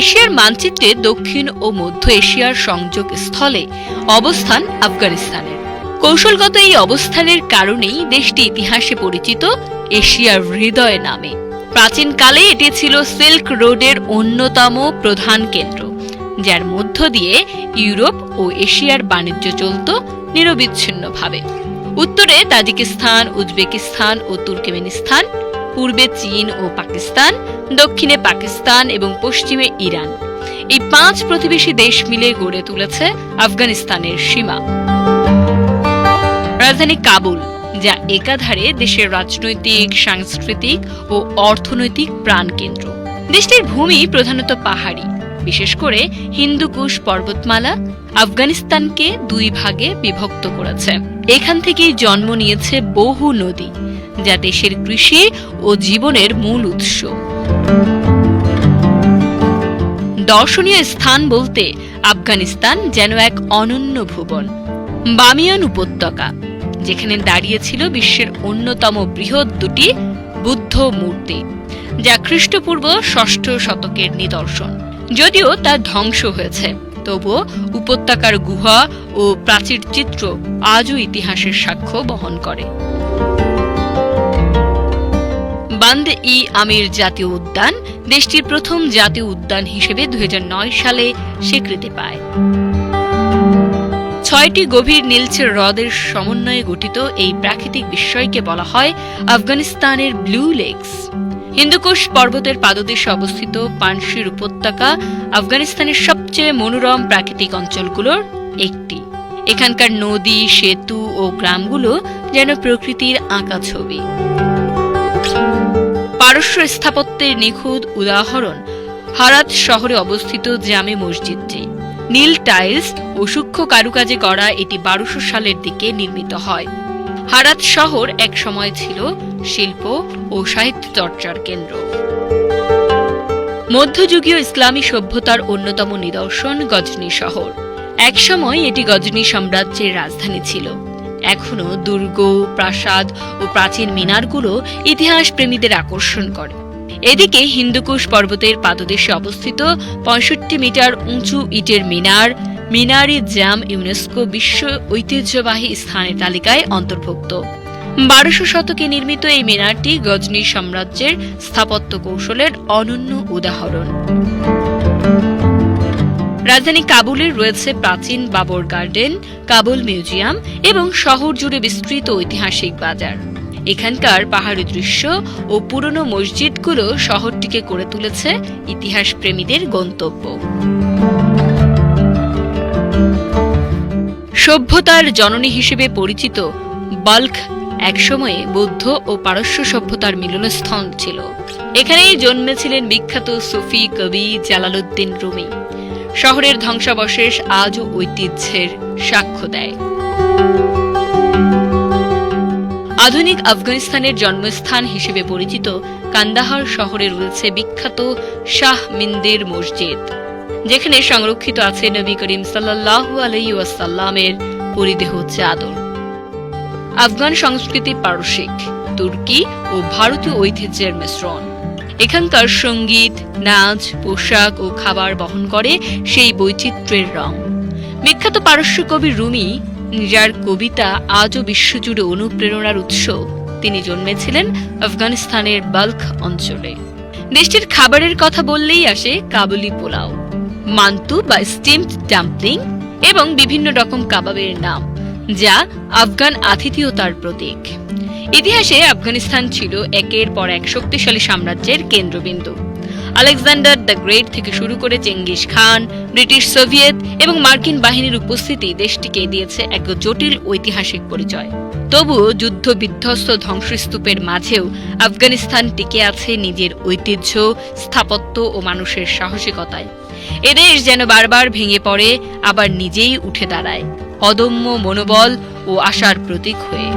এশিয়ার মানচিত্রে দক্ষিণ ও মধ্য এশিয়ার সংযোগ স্থলে অবস্থান আফগানিস্তানের। কৌশলগত এই অবস্থানের কারণেই দেশটি ইতিহাসে পরিচিত এশিয়ার হৃদয় নামে। প্রাচীনকালে এটি ছিল সিল্ক রোডের অন্যতম প্রধান কেন্দ্র, যার মধ্য দিয়ে ইউরোপ ও এশিয়ার বাণিজ্য চলত নিরবিচ্ছিন্নভাবে। উত্তরে তাজিকিস্তান, উজবেকিস্তান ও তুর্কমেনিস্তান পূর্বে চীন ও পাকিস্তান, দক্ষিণে পাকিস্তান এবং পশ্চিমে ইরান। এই পাঁচ প্রতিবেশী দেশ মিলে গড়ে তুলেছে আফগানিস্তানের সীমা। রাজধানী কাবুল, যা একাধারে দেশের রাজনৈতিক, সাংস্কৃতিক ও অর্থনৈতিক প্রাণকেন্দ্র। দেশটির ভূমি প্রধানত পাহাড়ি। বিশেষ করে হিন্দুকুশ পর্বতমালা আফগানিস্তানকে দুই ভাগে বিভক্ত করেছে। এখান থেকেই জন্ম নিয়েছে বহু নদী, যা দেশের কৃষি ও জীবনের মূল উৎস। দর্শনীয় স্থান বলতে আফগানিস্তান যেন এক অনন্য ভুবন, বামিয়ান উপত্যকা, যেখানে দাঁড়িয়েছিল বিশ্বের অন্যতম বৃহৎ দুটি বুদ্ধ মূর্তি, যা খ্রিস্টপূর্ব ষষ্ঠ শতকের নিদর্শন, যদিও তা ধ্বংস হয়েছে। তবুও উপত্যকার গুহা ও প্রাচীর চিত্র আজও ইতিহাসের সাক্ষ্য বহন করে। বান্দ ই আমির জাতীয় উদ্যান দেশটির প্রথম জাতীয় উদ্যান হিসেবে দু হাজার নয় সালে স্বীকৃতি পায়। ছয়টি গভীর নীলচে হ্রদের সমন্বয়ে গঠিত এই প্রাকৃতিক বিস্ময়কে বলা হয় আফগানিস্তানের ব্লু লেকস। হিন্দুকুশ পর্বতের পাদদেশে অবস্থিত পানশির উপত্যকা আফগানিস্তানের সবচেয়ে মনোরম প্রাকৃতিক অঞ্চলগুলোর একটি। এখানকার নদী, সেতু ও গ্রামগুলো যেন প্রকৃতির আঁকা ছবি। পারস্য স্থাপত্যের নিখুঁত উদাহরণ হারাত শহরে অবস্থিত জামে মসজিদটি। নীল টাইলস ও সূক্ষ্ম কারুকাজে করা এটি বারোশো সালের দিকে নির্মিত হয়। হারাত শহর এক সময় ছিল শিল্প ও সাহিত্য চর্চার কেন্দ্র। মধ্যযুগীয় ইসলামী সভ্যতার অন্যতম নিদর্শন গজনী শহর। একসময় এটি গজনী সাম্রাজ্যের রাজধানী ছিল। এখনও দুর্গ, প্রাসাদ ও প্রাচীন মিনারগুলো ইতিহাস প্রেমীদের আকর্ষণ করে। এদিকে হিন্দুকুশ পর্বতের পাদদেশে অবস্থিত পঁয়ষট্টি মিটার উঁচু ইটের মিনার মিনারি জ্যাম ইউনেস্কো বিশ্ব ঐতিহ্যবাহী স্থানের তালিকায় অন্তর্ভুক্ত। বারোশো শতকে নির্মিত এই মিনারটি গজনী সাম্রাজ্যের স্থাপত্য কৌশলের অনন্য উদাহরণ। রাজধানী কাবুলের রয়েছে প্রাচীন বাবর গার্ডেন, কাবুল মিউজিয়াম এবং শহর জুড়ে বিস্তৃত ঐতিহাসিক বাজার। এখানকার পাহাড়ি দৃশ্য ও পুরনো মসজিদগুলো শহরটিকে করে তুলেছে ইতিহাস প্রেমীদের গন্তব্য। সভ্যতার জননী হিসেবে পরিচিত, বাল্ক একসময়ে বৌদ্ধ ও পারস্য সভ্যতার মিলনস্থল ছিল। এখানেই জন্মেছিলেন বিখ্যাত সুফি কবি জালালউদ্দিন রুমি। শহরের ধ্বংসাবশেষ আজও ঐতিহ্যের সাক্ষ্য দেয়। আধুনিক আফগানিস্তানের জন্মস্থান হিসেবে পরিচিত কান্দাহার শহরে রয়েছে বিখ্যাত শাহ মিন্দির মসজিদ। যেখানে সংরক্ষিত আছে নবী করিম সাল্লাহ আলাই ওয়াসাল্লামের পরিদেহ চাদর। আফগান সংস্কৃতি পারসিক, তুর্কি ও ভারতীয় ঐতিহ্যের মিশ্রণ। এখানকার সংগীত, নাচ, পোশাক ও খাবার বহন করে সেই বৈচিত্র্যের রং। বিখ্যাত পারস্য কবি রুমি যার কবিতা আজও বিশ্বজুড়ে অনুপ্রেরণার উৎস। তিনি জন্মেছিলেন আফগানিস্তানের বাল্ক অঞ্চলে। দেশটির খাবারের কথা বললেই আসে কাবুলি পোলাও। মান্তু বা স্টিমড ডাম্পলিং এবং বিভিন্ন রকম কাবাবের নাম, যা আফগান আতিথেয়তার প্রতীক। ইতিহাসে আফগানিস্তান ছিল একের পর এক শক্তিশালী সাম্রাজ্যের কেন্দ্রবিন্দু। আলেকজান্ডার দ্য গ্রেট থেকে শুরু করে চেঙ্গিস খান, ব্রিটিশ সোভিয়েত এবং মার্কিন বাহিনীর উপস্থিতি দেশটিকে দিয়েছে এক জটিল ঐতিহাসিক পরিচয়। তবুও যুদ্ধ বিধ্বস্ত ধ্বংসস্তূপের মাঝেও আফগানিস্তান টিকে আছে নিজের ঐতিহ্য, স্থাপত্য ও মানুষের সাহসিকতায়। এদেশ যেন বারবার ভেঙে পড়ে, আবার নিজেই উঠে দাঁড়ায়। অদম্য মনোবল ও আশার প্রতীক হয়ে।